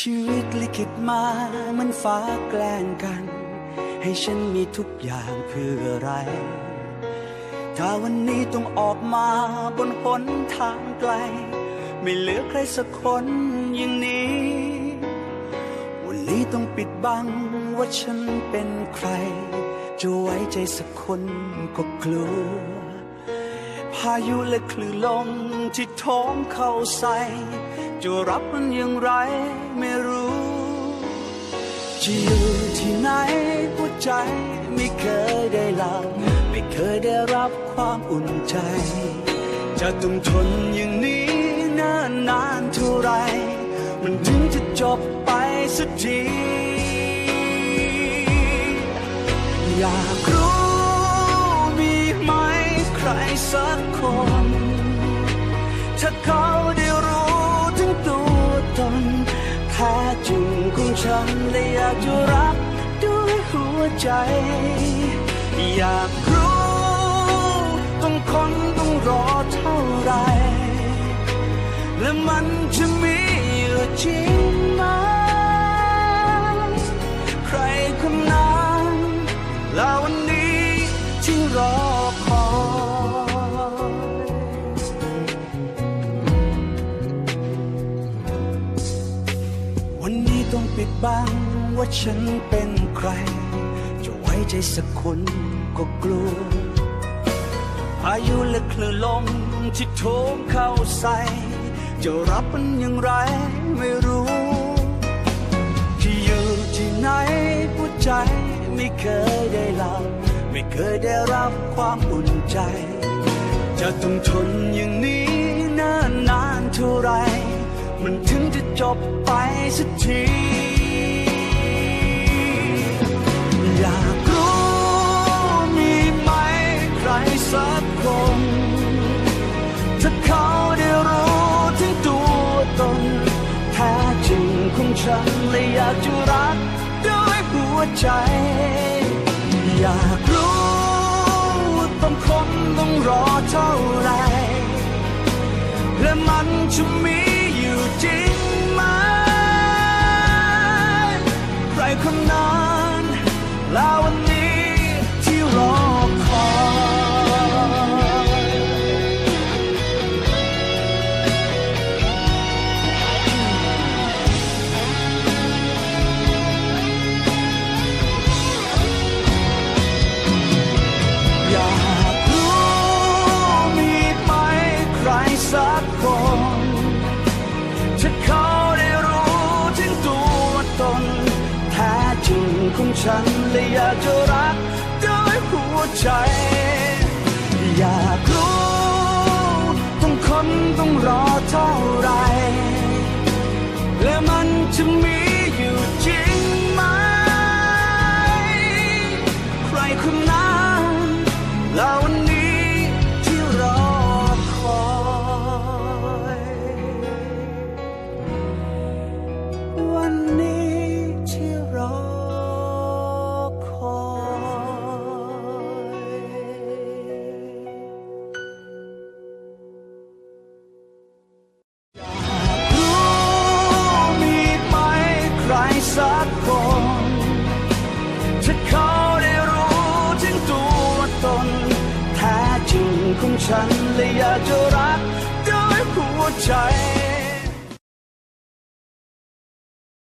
ชีวิตลิขิตมาเหมันฟ้าแกล้งกัน ให้ฉันมีทุกอย่างเพื่ออะไร ถ้าวันนี้ต้องออกมาบนหนทางไกล ไม่เหลือใครสักคนอย่างนี้ วันนี้ต้องปิดบังว่าฉันเป็นใคร จะไว้ใจสักคนก็กลัว พายุและคลื่นลมที่โถมเข้าใส่จะรับมันอย่างไรไม่รู้จะอยู่ที่ไหนหัวใจไม่เคยได้หลับไม่เคยได้รับความอุ่นใจ จะต้องทนอย่างนี้นิ่นนานเท่าไร มันถึงจะจบไปสักทีอยาก สักคน ถ้าเขาได้รู้ถึงตัวตนแท้จริงของฉันและอยากจะรักด้วยหัวใจ อยากรู้ต้องคนต้องรอเท่าไร และมันจะมีอยู่จริงไหมใครคนนั้นแล้ววัน ปิดบังว่าฉันเป็นใคร จะไว้ใจสักคนก็กลัวพายุและคลื่นลมที่โถมเข้าใส่ จะรับมันอย่างไรไม่รู้ ที่อยู่ที่ไหนหัวใจไม่เคยได้หลับ ไม่เคยได้รับความอุ่นใจ จะต้องทนอย่างนี้นิ่นนานเท่าไร มันถึงจะจบไปสักทีอยากรู้มีไหมใครสักคนถ้าเขาได้รู้ถึงตัวตนแท้จริงของฉันและอยากจะรักด้วยหัวใจ อยากรู้ต้องคนต้องรอเท่าไรและมันจะมี คนนั้นแล้ววันนี้ที่รอคอยอยากรู้มีไหมใครสักคนถ้าเขา ของฉันและอยากจะรักด้วยหัวใจ อยากรู้ต้องคนต้องรอเท่าไร และมันจะมีอยู่จริงไหม ใครคนนั้น สักคนถ้าเขาได้รู้ถึงตัวตนแท้จริงของฉันและอยากจะรักด้วยหัวใจ